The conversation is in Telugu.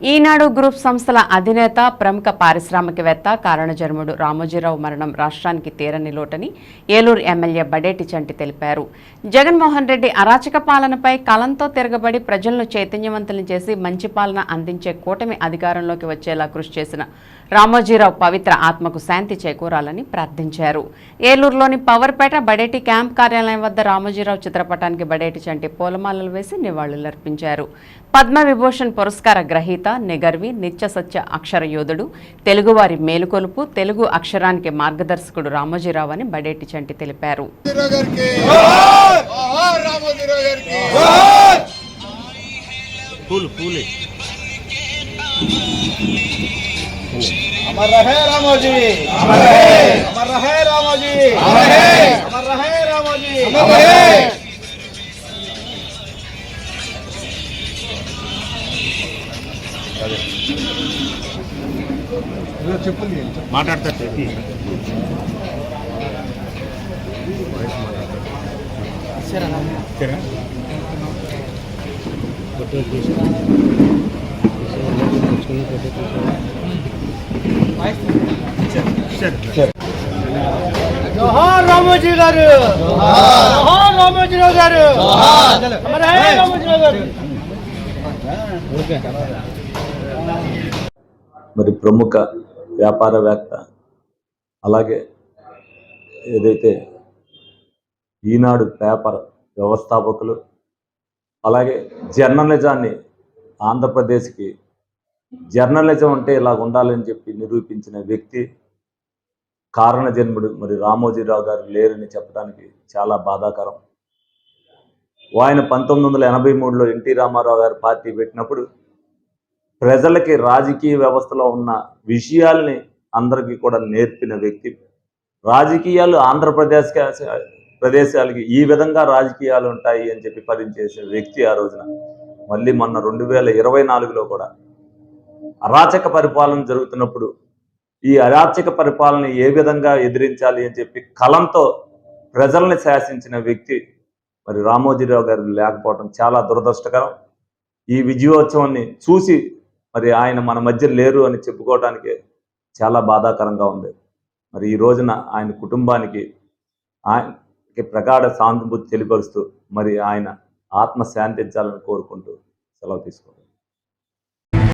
ఈనాడు గ్రూప్ సంస్థల అధినేత ప్రముఖ పారిశ్రామికవేత్త కారణజన్ముడు రామోజీరావు మరణం రాష్ట్రానికి తీరని లోటని ఏలూరు ఎమ్మెల్యే బడేటి చంటి తెలిపారు. జగన్మోహన్ రెడ్డి అరాచక పాలనపై కలంతో తిరగబడి ప్రజలను చైతన్యవంతులను చేసి మంచి పాలన అందించే కూటమి అధికారంలోకి వచ్చేలా కృషి చేసిన రామోజీరావు పవిత్ర ఆత్మకు శాంతి చేకూరాలని ప్రార్థించారు. ఏలూరులోని పవర్పేట బడేటి క్యాంప్ కార్యాలయం వద్ద రామోజీరావు చిత్రపటానికి బడేటి చంటి పూలమాలలు వేసి నివాళులర్పించారు. పద్మ విభూషణ్ పురస్కార గ్రహీత నెగర్వి నిత్య సత్య అక్షర యోధుడు తెలుగువారి మేలుకొలుపు తెలుగు అక్షరానికి మార్గదర్శకుడు రామోజీరావు అని బడేటి చంటి తెలిపారు. అమర్ రహే రామోజీ! అమర్ రహే! రామోజీ! అమర్ రహే రామోజీ! అమర్ రహే! చెప్పండి మాట్లాడతారు సరేనా? జోహార్ రామోజీ గారు! రామోజీరావు గారు! మరి ప్రముఖ వ్యాపారవేత్త అలాగే ఏదైతే ఈనాడు పేపర్ వ్యవస్థాపకులు అలాగే జర్నలిజాన్ని ఆంధ్రప్రదేశ్కి జర్నలిజం అంటే ఇలా ఉండాలని చెప్పి నిరూపించిన వ్యక్తి కారణ జన్ముడు మరి రామోజీరావు గారు లేరని చెప్పడానికి చాలా బాధాకరం. ఆయన పంతొమ్మిది వందల ఎనభై మూడులో ఎన్టీ రామారావు గారు పార్టీ పెట్టినప్పుడు ప్రజలకి రాజకీయ వ్యవస్థలో ఉన్న విషయాల్ని అందరికీ కూడా నేర్పిన వ్యక్తి. రాజకీయాలు ఆంధ్రప్రదేశ్ ప్రదేశాలకి ఈ విధంగా రాజకీయాలు ఉంటాయి అని చెప్పి పరిచేసే వ్యక్తి ఆ రోజున. మళ్ళీ మొన్న రెండు వేల ఇరవై నాలుగులో కూడా అరాచక పరిపాలన జరుగుతున్నప్పుడు ఈ అరాచక పరిపాలన ఏ విధంగా ఎదిరించాలి అని చెప్పి కలంతో ప్రజల్ని శాసించిన వ్యక్తి మరి రామోజీరావు గారు లేకపోవడం చాలా దురదృష్టకరం. ఈ విజయోత్సవాన్ని చూసి మరి ఆయన మన మధ్య లేరు అని చెప్పుకోవడానికి చాలా బాధాకరంగా ఉంది. మరి ఈ రోజున ఆయన కుటుంబానికి ఆయనకి ప్రగాఢ సానుభూతి తెలియపరుస్తూ మరి ఆయన ఆత్మ శాంతించాలని కోరుకుంటూ సెలవు తీసుకుంటాం